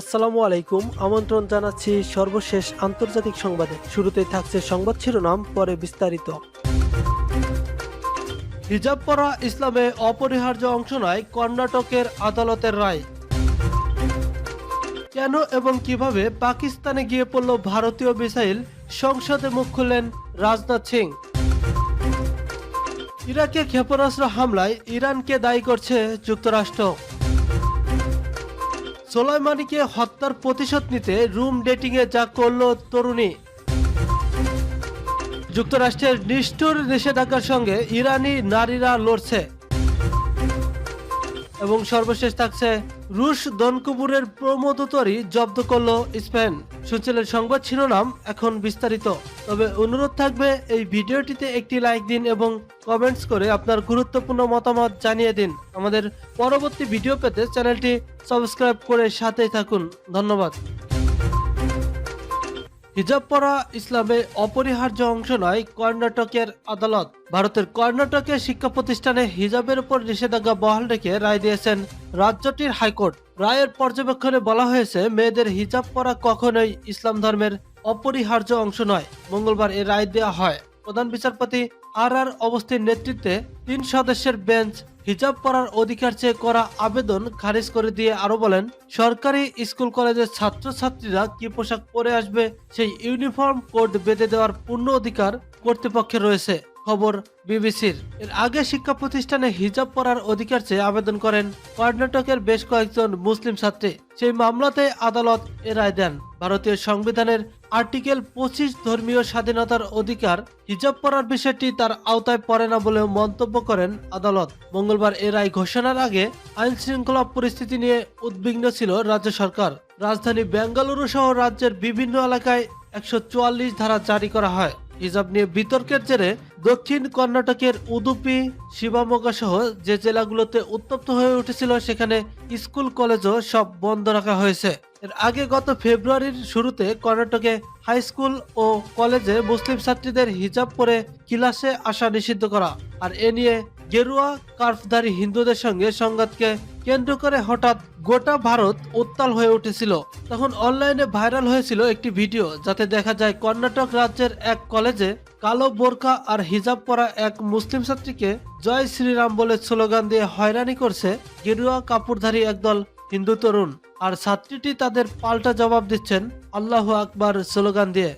আসসালামু আলাইকুম, আমন্ত্রণ জানাচ্ছি সর্বশেষ আন্তর্জাতিক সংবাদে। শুরুতেই থাকছে সংবাদ শিরোনাম, পরে বিস্তারিত। হিজাব পরা ইসলামে অপরিহার্য অংশ নয়, কর্ণাটকের আদালতের রায়। কেন এবং কীভাবে পাকিস্তানে গিয়ে পড়ল ভারতীয় মিসাইল, সংসদে মুখ খুললেন রাজনাথ সিং। ইরাকে ক্ষেপণাস্ত্র হামলায় ইরানকে দায়ী করছে যুক্তরাষ্ট্র। সোলাইমানিকে হত্যার প্রতিশোধ নিতে রুম ডেটিংয়ে যা করল তরুণী। যুক্তরাষ্ট্রের নিষ্ঠুর নিষেধাজ্ঞার সঙ্গে ইরানি নারীরা লড়ছে। এবং সর্বশেষ থাকছে রুশ দনকুপুরের প্রমোদতরি জব্দ করল স্পেন। সুচলের সংবাদ শিরোনাম এখন বিস্তারিত। তবে অনুরোধ থাকবে, এই ভিডিওটিতে একটি লাইক দিন এবং কমেন্টস করে আপনার গুরুত্বপূর্ণ মতামত জানিয়ে দিন। আমাদের পরবর্তী ভিডিও পেতে চ্যানেলটি সাবস্ক্রাইব করে সাথেই থাকুন। ধন্যবাদ। হিজাব পরা ইসলামে অপরিহার্য অংশ নয় কর্ণাটকের আদালত। ভারতের কর্ণাটকের শিক্ষা প্রতিষ্ঠানে হিজাবের উপর নিষেধাজ্ঞা বহাল রেখে রায় দিয়েছেন রাজ্যটির হাইকোর্ট। রায়ের পর্যবেক্ষণে বলা হয়েছে, মেয়েদের হিজাব পরা কখনোই ইসলাম ধর্মের অপরিহার্য অংশ নয়। মঙ্গলবার এ রায় দেওয়া হয়। প্রধান বিচারপতি আর আর অবস্থির নেতৃত্বে তিন সদস্যের বেঞ্চ হিজাব পরার অধিকার চেয়ে করা আবেদন খারিজ করে দিয়ে আরও বলেন, সরকারি স্কুল কলেজের ছাত্রছাত্রীরা কি পোশাক পরে আসবে সেই ইউনিফর্ম কোড বেঁধে দেওয়ার পূর্ণ অধিকার কর্তৃপক্ষের রয়েছে। খবর বিবিসির। এর আগে শিক্ষা প্রতিষ্ঠানে হিজাব পরার অধিকার চেয়ে আবেদন করেন কর্ণাটকের বেশ কয়েকজন মুসলিম ছাত্রী। সেই মামলাতে আদালত এ রায় দেন। ভারতীয় সংবিধানের আর্টিকেল পঁচিশ ধর্মীয় স্বাধীনতার অধিকার হিজাব পরার বিষয়টি তার আওতায় পড়ে না বলেও মন্তব্য করেন আদালত। মঙ্গলবার এ রায় ঘোষণার আগে আইন শৃঙ্খলা পরিস্থিতি নিয়ে উদ্বিগ্ন ছিল রাজ্য সরকার। রাজধানী বেঙ্গালুরু সহ রাজ্যের বিভিন্ন এলাকায় একশো চুয়াল্লিশ ধারা জারি করা হয়। হিজাব নিয়ে বিতর্কের জেরে দক্ষিণ কর্ণাটকের উদুপি, শিবামোগা সহ যে জেলাগুলোতে উত্তপ্ত হয়ে উঠেছিল সেখানে স্কুল, কলেজও সব বন্ধ রাখা হয়েছে। এর আগে গত ফেব্রুয়ারির শুরুতে কর্ণাটকে হাই স্কুল ও কলেজে মুসলিম ছাত্রীদের হিজাব পরে ক্লাসে আসা নিষিদ্ধ করা। আর এ নিয়ে গেরুয়া কার্ফধারী হিন্দুদের সঙ্গে সংঘাতকে কেন্দ্র করে হঠাৎ গোটা ভারত উত্তাল হয়ে উঠেছিল। তখন অনলাইনে ভাইরাল হয়েছিল একটি ভিডিও, যাতে দেখা যায় কর্ণাটক রাজ্যের এক কলেজে কালো বোরখা আর হিজাব পরা এক মুসলিম ছাত্রীকে জয় শ্রীরাম বলে স্লোগান দিয়ে হয়রানি করছে গেরুয়া কাপড়ধারী একদল হিন্দু তরুণ। আর ছাত্রীটি তাদের পাল্টা জবাব দিচ্ছেন, আল্লাহ আকবার স্লোগান দিয়ে।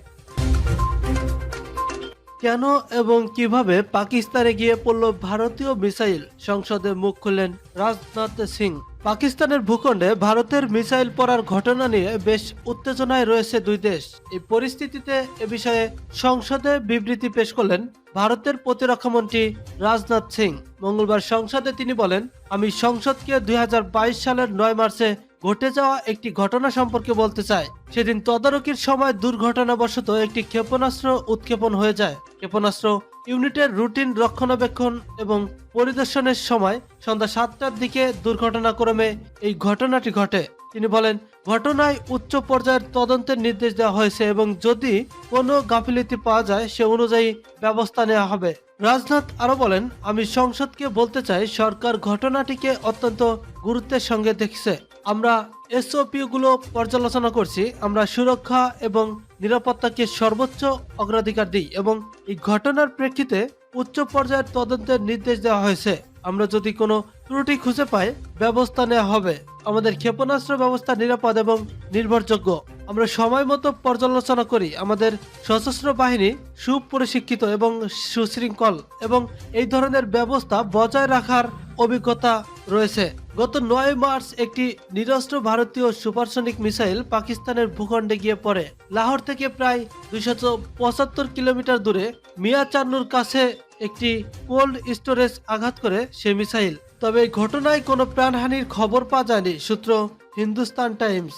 কেন এবং কীভাবে পাকিস্তানে গিয়ে পড়ল ভারতীয় মিসাইল? সংসদে মুখ খুললেন রাজনাথ সিং। পাকিস্তানের ভূখণ্ডে ভারতের মিসাইল পড়ার ঘটনা নিয়ে বেশ উত্তেজনায় রয়েছে দুই দেশ। এই পরিস্থিতিতে এ বিষয়ে সংসদে বিবৃতি পেশ করলেন ভারতের প্রতিরক্ষামন্ত্রী রাজনাথ সিং। মঙ্গলবার সংসদে তিনি বলেন, আমি সংসদকে দুই হাজার বাইশ সালের নয় মার্চে ঘটে যাওয়া একটি ঘটনা সম্পর্কে বলতে চাই সেদিন তদারকির সময় দুর্ঘটনাবশত একটি ক্ষেপণাস্ত্র উৎক্ষেপণ হয়ে যায়। ক্ষেপণাস্ত্র ইউনিটের রুটিন রক্ষণাবেক্ষণ এবং পরিদর্শনের সময় সন্ধ্যা সাতটার দিকে দুর্ঘটনাক্রমে এই ঘটনাটি ঘটে। তিনি বলেন, ঘটনায় উচ্চ পর্যায়ের তদন্তের নির্দেশ দেওয়া হয়েছে এবং যদি কোনো গাফিলতি পাওয়া যায়, সে অনুযায়ী ব্যবস্থা নেওয়া হবে। রাজনাথ আরও বলেন, আমি সংসদকে বলতে চাই, সরকার ঘটনাটিকে অত্যন্ত গুরুত্বের সঙ্গে দেখছে। আমরা এসওপি গুলো পর্যালোচনা করছি। আমরা সুরক্ষা এবং নিরাপত্তাকে সর্বোচ্চ অগ্রাধিকার দিই এবং এই ঘটনার প্রেক্ষিতে উচ্চ পর্যায়ের তদন্তের নির্দেশ দেওয়া হয়েছে। আমরা যদি কোনো ত্রুটি খুঁজে পাই, ব্যবস্থা নেওয়া হবে। আমাদের ক্ষেপণাস্ত্র ব্যবস্থা নিরাপদ এবং নির্ভরযোগ্য। আমরা সময় মতো পর্যালোচনা করি। আমাদের সশস্ত্র বাহিনী সুপরিশিক্ষিত এবং সুশৃঙ্খল এবং এই ধরনের ব্যবস্থা বজায় রাখার অভিজ্ঞতা রয়েছে। গত নয় মার্চ একটি নিরস্ত্র ভারতীয় সুপারসনিক মিসাইল পাকিস্তানের ভূখণ্ডে গিয়ে পড়ে। লাহোর থেকে প্রায় দুইশত পঁচাত্তর কিলোমিটার দূরে মিয়া চান্নুর কাছে একটি কোল্ড স্টোরেজ আঘাত করে সে মিসাইল। তবে এই ঘটনায় কোনো প্রাণহানির খবর পাওয়া যায়নি, সূত্র হিন্দুস্তান টাইমস।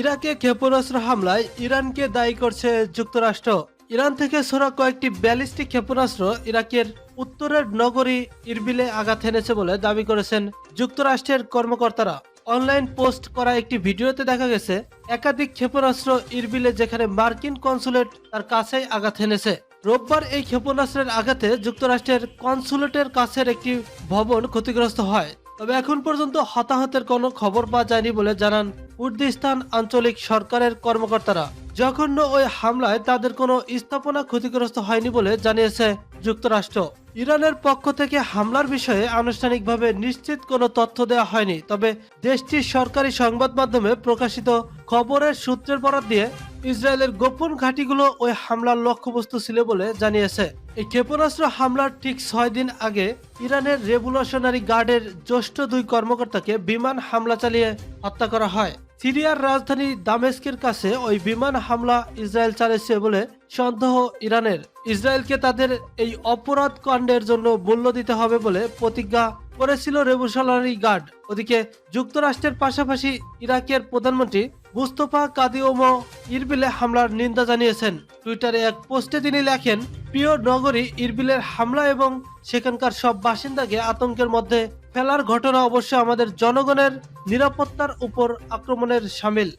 ইরাকে ক্ষেপণাস্ত্র হামলায় ইরানকে দায়ী করছে যুক্তরাষ্ট্র। ইরান থেকে ছোড়া কয়েকটি ব্যালিস্টিক ক্ষেপণাস্ত্র ইরাকের উত্তরের নগরী ইরবিলে আঘাত এনেছে বলে দাবি করেছেন যুক্তরাষ্ট্রের কর্মকর্তারা। অনলাইন পোস্ট করা একটি ভিডিওতে দেখা গেছে, একাধিক ক্ষেপণাস্ত্র ইরবিলে যেখানে মার্কিন কনসুলেট তার কাছেই আঘাত এনেছে রোববার এই ক্ষেপণাস্ত্রের আঘাতে যুক্তরাষ্ট্রের কনসুলেটের কাছের একটি ভবন ক্ষতিগ্রস্ত হয়। তবে এখন পর্যন্ত হতাহতের কোনো খবর পাওয়া যায়নি বলে জানান কুর্দিস্তান আঞ্চলিক সরকারের কর্মকর্তারা। জঘন্য ওই হামলায় তাদের কোনো স্থাপনা ক্ষতিগ্রস্ত হয়নি বলে জানিয়েছে যুক্তরাষ্ট্র। ইরানের পক্ষ থেকে হামলার বিষয়ে আনুষ্ঠানিকভাবে নিশ্চিত কোনো তথ্য দেওয়া হয়নি, তবে দেশটির সরকারি সংবাদ মাধ্যমে প্রকাশিত খবরের সূত্রের বরাত দিয়ে ইসরায়েলের গোপন ঘাঁটিগুলো ওই হামলার লক্ষ্যবস্তু ছিল বলে জানিয়েছে। এই ক্ষেপণাস্ত্র হামলার ঠিক ছয় দিন আগে ইরানের রেভলিউশনারি গার্ডের জ্যেষ্ঠ দুই কর্মকর্তাকে বিমান হামলা চালিয়ে হত্যা করা হয়। সিরিয়ার রাজধানী দামেস্কের কাছে ওই বিমান হামলা ইসরায়েল চালিয়েছে বলে সন্দেহ ইরানের। ইসরায়েলকে তাদের এই অপরাধ কাণ্ডের জন্য মূল্য দিতে হবে বলে প্রতিজ্ঞা করেছিল রেভলিউশনারি গার্ড। ওদিকে যুক্তরাষ্ট্রের পাশাপাশি ইরাকের প্রধানমন্ত্রী মুস্তফা কাদিওমো ইরবিলে হামলার নিন্দা জানিয়েছেন। টুইটারে এক পোস্টে তিনি লেখেন, প্রিয় নগরী ইরবিলের হামলা এবং সেখানকার সব বাসিন্দাকে আতঙ্কের মধ্যে ফেলার ঘটনা অবশ্য আমাদের জনগণের নিরাপত্তার উপর আক্রমণের সামিল।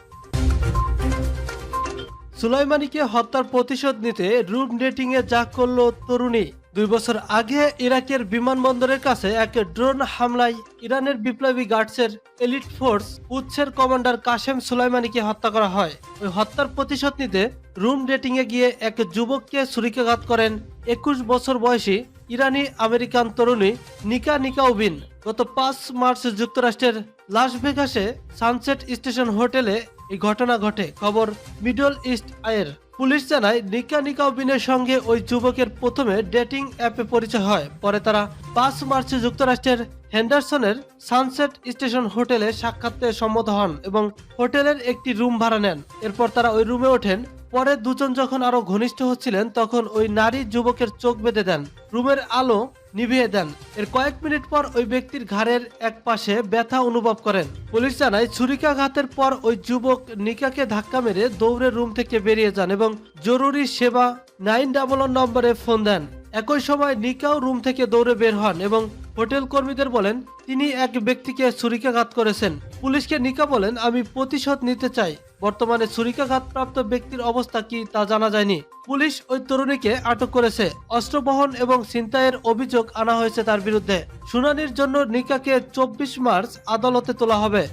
সুলাইমানিকে হত্যার প্রতিশোধ নিতে রুম ডেটিং এ যা করল তরুণী। দুই বছর আগে ইরাকের বিমানবন্দরের কাছে এক ড্রোন হামলায় ইরানের বিপ্লবী গার্ডসের এলিট ফোর্স উৎসের কমান্ডার কাশেম সুলাইমানিকে হত্যা করা হয়। ওই হত্যার প্রতিশোধ নিতে রুম ডেটিং এ গিয়ে এক যুবককে ছুরিকাঘাত করেন একুশ বছর বয়সী ইরানি আমেরিকান তরুণী নিকা নিকাউবিন গত পাঁচ মার্চ যুক্তরাষ্ট্রের লাস ভেগাসে সানসেট স্টেশন হোটেলে এই ঘটনা ঘটে। খবর মিডল ইস্ট আয়ের পুলিশ জানায়, নিকা নিকাউবিনের সঙ্গে ওই যুবকের প্রথমে ডেটিং অ্যাপে পরিচয় হয়। পরে তারা পাঁচ মার্চ যুক্তরাষ্ট্রের হেন্ডারসনের সানসেট স্টেশন হোটেলে সাক্ষাৎতে সম্মত হন এবং হোটেলের একটি রুম ভাড়া নেন। এরপর তারা ওই রুমে ওঠেন। পরে দুজন যখন আরও ঘনিষ্ঠ হচ্ছিলেন, তখন ওই নারী যুবকের চোখ বেঁধে দেন, রুমের আলো নিভিয়ে দেন। এর কয়েক মিনিট পর ওই ব্যক্তির ঘাড়ের এক পাশে ব্যথা অনুভব করেন। পুলিশ জানায়, ছুরিকাঘাতের পর ওই যুবক নিকাকে ধাক্কা মেরে দৌড়ে রুম থেকে বেরিয়ে যান এবং জরুরি সেবা নাইন ডাবল নম্বরে ফোন দেন। একই সময় নিকাও রুম থেকে দৌড়ে বের হন এবং হোটেল কর্মীদের বলেন, তিনি এক ব্যক্তিকে ছুরিকাঘাত করেছেন। পুলিশকে নিকা বলেন, আমি প্রতিশোধ নিতে চাই। বর্তমানে ছুরিকাঘাতপ্রাপ্ত ব্যক্তির অবস্থা কি তা জানা যায়নি। পুলিশ ওই তরুণীকে আটক করেছে। অস্ত্র বহন এবং ছিনতাইয়ের অভিযোগ আনা হয়েছে তার বিরুদ্ধে। শুনানির জন্য নিকাকে চব্বিশ মার্চ আদালতে তোলা হবে।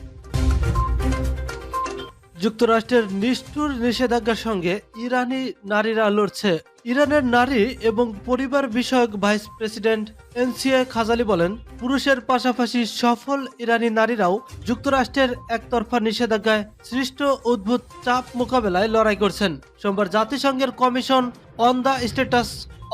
যুক্তরাষ্ট্রের নিষ্ঠুর নিষেধাজ্ঞার সঙ্গে ইরানি নারীরা লড়ছে। ইরানের নারী এবং পরিবার বিষয়ক ভাইস প্রেসিডেন্ট এনসিএ খাজালি বলেন, পুরুষের পাশাপাশি সফল ইরানি নারীরাও যুক্তরাষ্ট্রের একতরফা নিষেধাজ্ঞায় সৃষ্ট উদ্ভূত চাপ মোকাবেলায় লড়াই করছেন। সোমবার জাতিসংঘের commission on the status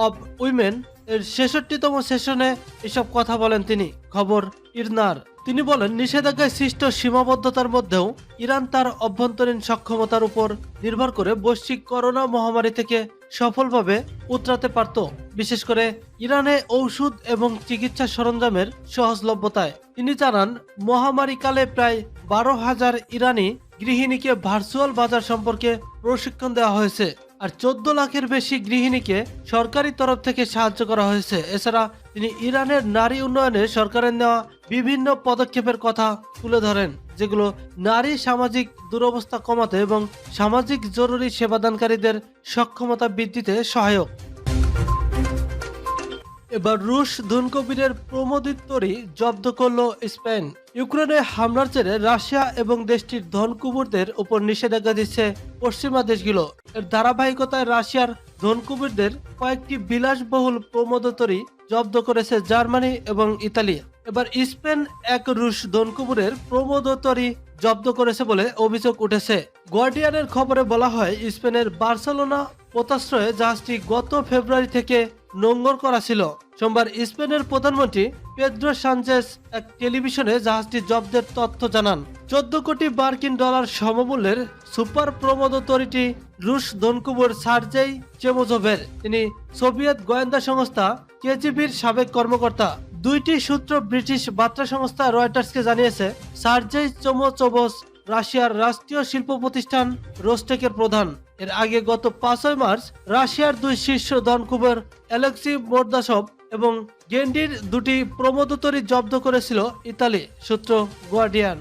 of women এর ছেষট্টিতম সেশনে এসব কথা বলেন তিনি। খবর, ইরনার। তিনি বলেন, নিষেধাজ্ঞায় সৃষ্ট সীমাবদ্ধতার মধ্যেও ইরান তার অভ্যন্তরীণ সক্ষমতার উপর নির্ভর করে বৈশ্বিক করোনা মহামারী থেকে সফলভাবে উতরাতে পারত। বিশেষ করে ইরানে ঔষধ এবং চিকিৎসা সরঞ্জামের সহজলভ্যতায়। তিনি জানান, মহামারীকালে প্রায় বারো হাজার ইরানি গৃহিণীকে ভার্চুয়াল বাজার সম্পর্কে প্রশিক্ষণ দেওয়া হয়েছে। আর চোদ্দ লাখের বেশি গৃহিণীকে সরকারি তরফ থেকে সাহায্য করা হয়েছে। এছাড়া তিনি ইরানের নারী উন্নয়নে সরকারের নেওয়া বিভিন্ন পদক্ষেপের কথা তুলে ধরেন, যেগুলো নারী সামাজিক দুরবস্থা কমাতে এবং সামাজিক জরুরি সেবাদানকারীদের সক্ষমতা বৃদ্ধিতে সহায়ক। এবার রুশ ধনকবিরের প্রমোদিত তরি জব্দ করল স্পেন। ইউক্রেনে হামলার জেরে রাশিয়া এবং দেশটির ধনকুবুরদের উপর নিষেধাজ্ঞা দিচ্ছে পশ্চিমা দেশগুলো। এর ধারাবাহিকতায় রাশিয়ার ধনকুবুরদের কয়েকটি বিলাসবহুল প্রমোদতরি জব্দ করেছে জার্মানি এবং ইতালি। এবার স্পেন এক রুশ ধনকুবুরের প্রমোদতরি জব্দ করেছে বলে অভিযোগ উঠেছে। গার্ডিয়ানের খবরে বলা হয়, স্পেনের বার্সেলোনা পোতাশ্রয়ে জাহাজটি গত ফেব্রুয়ারি থেকে নোঙ্গর করা ছিল। সোমবার স্পেনের প্রধানমন্ত্রী পেদ্রো সানচেস এক টেলিভিশনে জাহাজটি জব্দের তথ্য জানান। চোদ্দ কোটি মার্কিন ডলার সমমূল্যের সুপার প্রমোদ তরিটি রুশ ধনকুবর সার্জেই চেমোজোভের। তিনি সোভিয়েত গোয়েন্দা সংস্থা কেজিবির সাবেক কর্মকর্তা। দুইটি সূত্র ব্রিটিশ বার্তা সংস্থা রয়টার্সকে জানিয়েছে, সার্জেই চোমোচোভস রাশিয়ার রাষ্ট্রীয় শিল্প প্রতিষ্ঠান রোস্টেকের প্রধান। এর আগে গত পাঁচই মার্চ রাশিয়ার দুই শীর্ষ ধনকুবের অ্যালেক্সি মোর্দাসব এবং গেন্ডির দুটি প্রমোদতরী জব্দ করেছিল ইতালি, সূত্র গার্ডিয়ান।